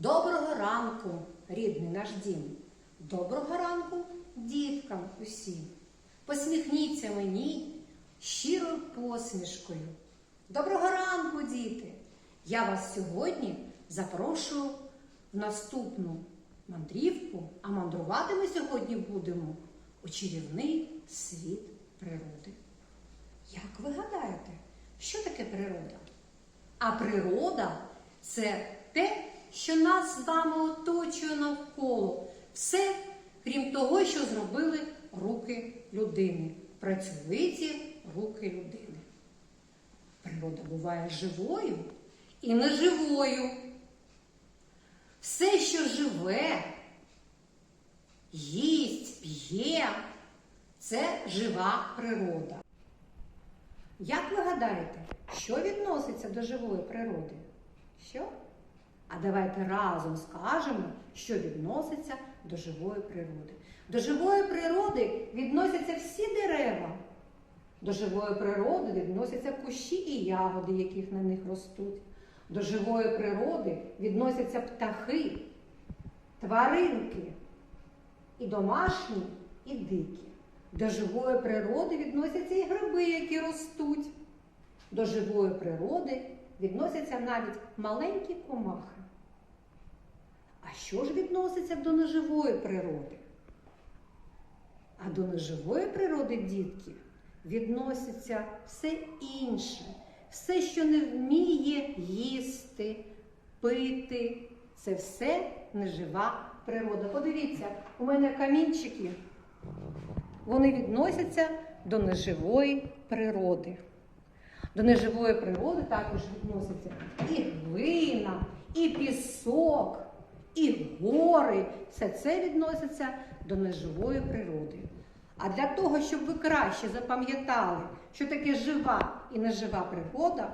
Доброго ранку, рідний наш дім. Доброго ранку діткам усім. Посміхніться мені щирою посмішкою. Доброго ранку, діти! Я вас сьогодні запрошую в наступну мандрівку, а мандрувати ми сьогодні будемо у чарівний світ природи. Як ви гадаєте, що таке природа? А природа це те, що нас з вами оточує навколо. Все, крім того, що зробили руки людини, працьовиті руки людини. Природа буває живою і неживою. Все, що живе, їсть, п'є, це жива природа. Як ви гадаєте, що відноситься до живої природи? Що? А давайте разом скажемо, що відноситься до живої природи. До живої природи відносяться всі дерева. До живої природи відносяться кущі і ягоди, яких на них ростуть. До живої природи відносяться птахи, тваринки, і домашні, і дикі. До живої природи відносяться і гриби, які ростуть. До живої природи відносяться навіть маленькі комахи. А що ж відноситься до неживої природи? А до неживої природи, дітки, відноситься все інше, все, що не вміє їсти, пити. Це все нежива природа. Подивіться, у мене камінчики, вони відносяться до неживої природи. До неживої природи також відносяться і глина, і пісок, і гори. Все це відноситься до неживої природи. А для того, щоб ви краще запам'ятали, що таке жива і нежива природа,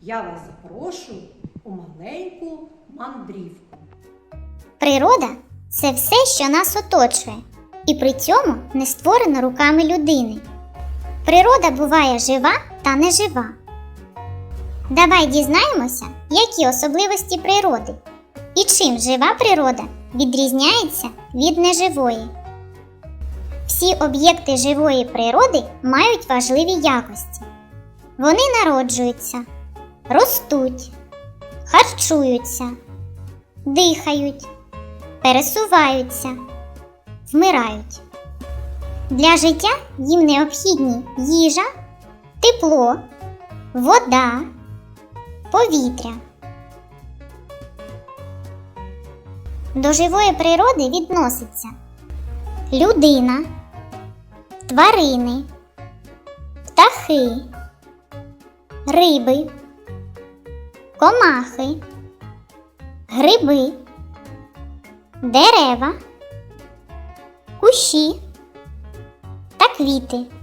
я вас запрошую у маленьку мандрівку. Природа це все, що нас оточує, і при цьому не створено руками людини. Природа буває жива та нежива. Давай дізнаємося, які особливості природи і чим жива природа відрізняється від неживої. Всі об'єкти живої природи мають важливі якості. Вони народжуються, ростуть, харчуються, дихають, пересуваються, вмирають. Для життя їм необхідні їжа, тепло, вода, повітря. До живої природи відноситься людина, тварини, птахи, риби, комахи, гриби, дерева, кущі та квіти.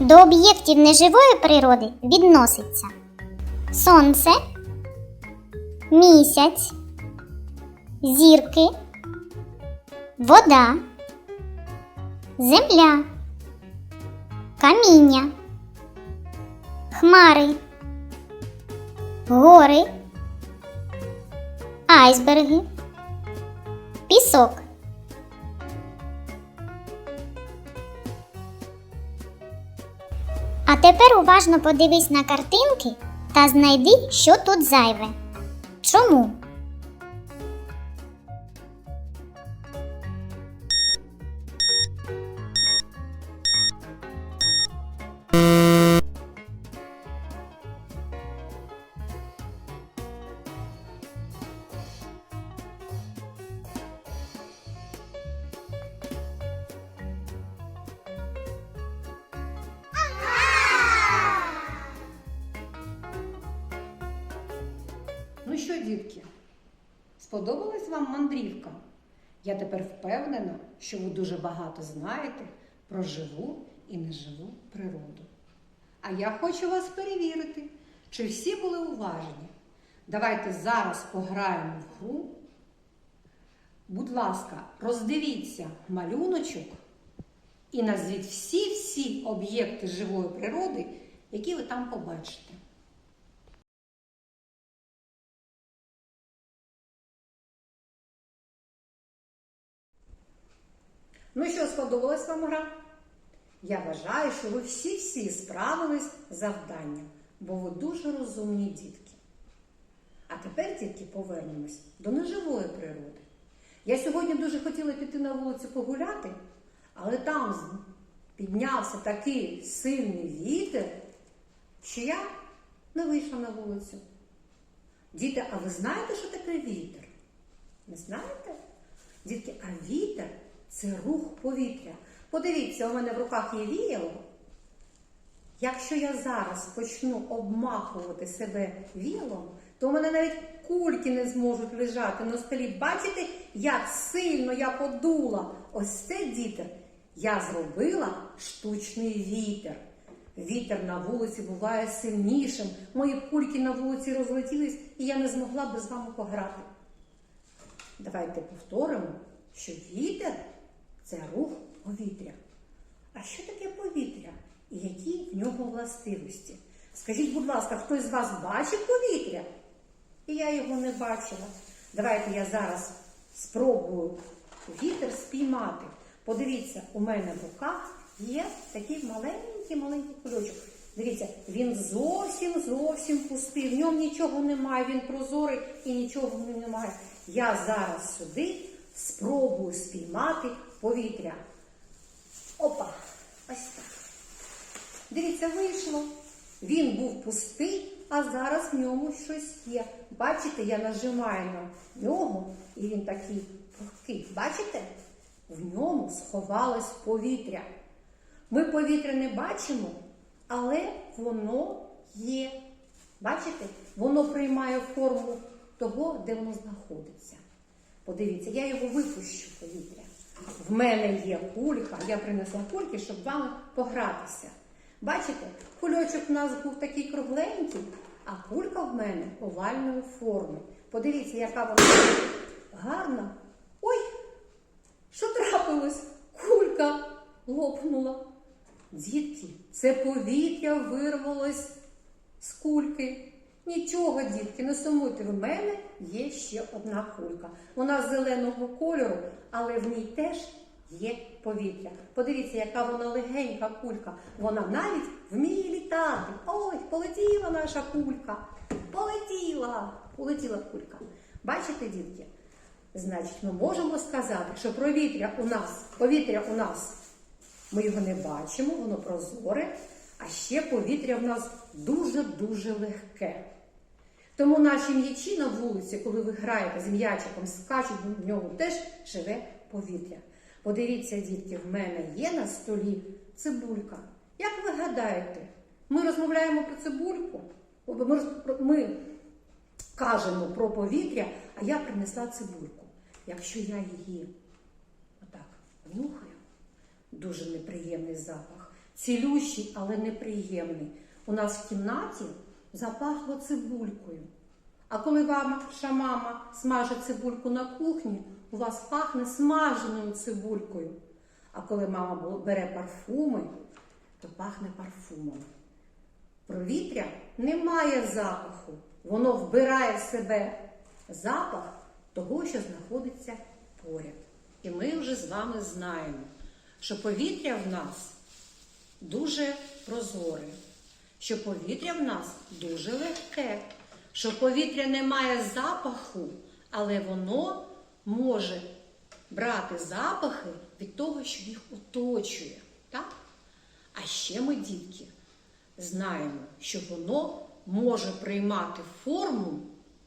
До об'єктів неживої природи відноситься сонце, місяць, зірки, вода, земля, каміння, хмари, гори, айсберги, пісок. А тепер уважно подивись на картинки та знайди, що тут зайве. Чому? Дітки, сподобалась вам мандрівка? Я тепер впевнена, що ви дуже багато знаєте про живу і неживу природу. А я хочу вас перевірити, чи всі були уважні. Давайте зараз пограємо в гру. Будь ласка, роздивіться малюночок і назвіть всі-всі об'єкти живої природи, які ви там побачите. Ну що, сподобалась вам гра? Я вважаю, що ви всі-всі справились з завданням, бо ви дуже розумні дітки. А тепер, дітки, повернемось до неживої природи. Я сьогодні дуже хотіла піти на вулицю погуляти, але там піднявся такий сильний вітер, що я не вийшла на вулицю. Діти, а ви знаєте, що таке вітер? Не знаєте? Дітки, а вітер це рух повітря. Подивіться, у мене в руках є віяло. Якщо я зараз почну обмахувати себе вілом, то у мене навіть кульки не зможуть лежати на столі. Бачите, як сильно я подула. Ось це діти. Я зробила штучний вітер. Вітер на вулиці буває сильнішим. Мої кульки на вулиці розлетілись, і я не змогла би з вами пограти. Давайте повторимо, що вітер це рух повітря. А що таке повітря і які в нього властивості? Скажіть, будь ласка, хтось з вас бачить повітря? І я його не бачила. Давайте я зараз спробую вітер спіймати. Подивіться, у мене в руках є такий маленький маленький кульочок. Дивіться, він зовсім зовсім пустий. В ньому нічого немає, він прозорий і нічого в ньому немає. Я зараз сюди спробую спіймати повітря. Опа, ось так. Дивіться, вийшло. Він був пустий, а зараз в ньому щось є. Бачите, я нажимаю на нього, і він такий пухкий. Бачите? В ньому сховалось повітря. Ми повітря не бачимо, але воно є. Бачите? Воно приймає форму того, де воно знаходиться. Подивіться, я його випущу повітря. В мене є кулька, я принесла кульки, щоб вам погратися. Бачите, кульочок у нас був такий кругленький, а кулька в мене овальної форми. Подивіться, яка вона гарна. Ой, що трапилось? Кулька лопнула. Дітки, це повітря вирвалось з кульки. Нічого, дітки, не сумуйте, в мене є ще одна кулька. Вона зеленого кольору, але в ній теж є повітря. Подивіться, яка вона легенька кулька. Вона навіть вміє літати. Ой, полетіла наша кулька. Полетіла, полетіла кулька. Бачите, дітки? Значить, ми можемо сказати, що повітря у нас, повітря у нас, ми його не бачимо, воно прозоре, а ще повітря в нас дуже-дуже легке. Тому наші м'ячі на вулиці, коли ви граєте з м'ячиком, скачуть в ньому теж живе повітря. Подивіться, дітки, в мене є на столі цибулька. Як ви гадаєте, ми розмовляємо про цибульку? Ми, ми кажемо про повітря, а я принесла цибульку. Якщо я її отак нюхаю, дуже неприємний запах. Цілющий, але неприємний. У нас в кімнаті запахло цибулькою. А коли ваша мама смажить цибульку на кухні, у вас пахне смаженою цибулькою. А коли мама бере парфуми, то пахне парфумом. Провітря не має запаху. Воно вбирає в себе запах того, що знаходиться поряд. І ми вже з вами знаємо, що повітря в нас дуже прозоре, що повітря в нас дуже легке, що повітря не має запаху, але воно може брати запахи від того, що їх оточує. Так? А ще ми, дітки, знаємо, що воно може приймати форму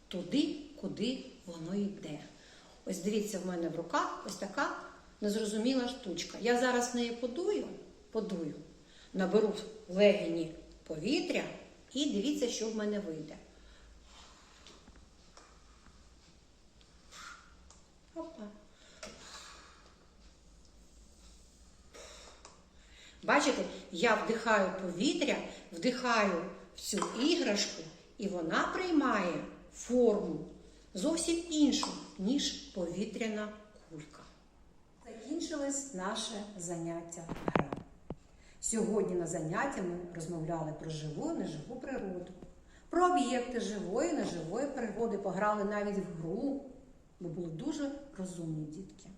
туди, куди воно йде. Ось дивіться, в мене в руках ось така незрозуміла штучка. Я зараз в неї подую, подую, наберу легені повітря і дивіться, що в мене вийде. Опа. Бачите, я вдихаю повітря, вдихаю в цю іграшку, і вона приймає форму зовсім іншу, ніж повітряна кулька. Закінчилось наше заняття. Сьогодні на заняття ми розмовляли про живу і неживу природу, про об'єкти живої і неживої природи, пограли навіть в гру, бо були дуже розумні дітки.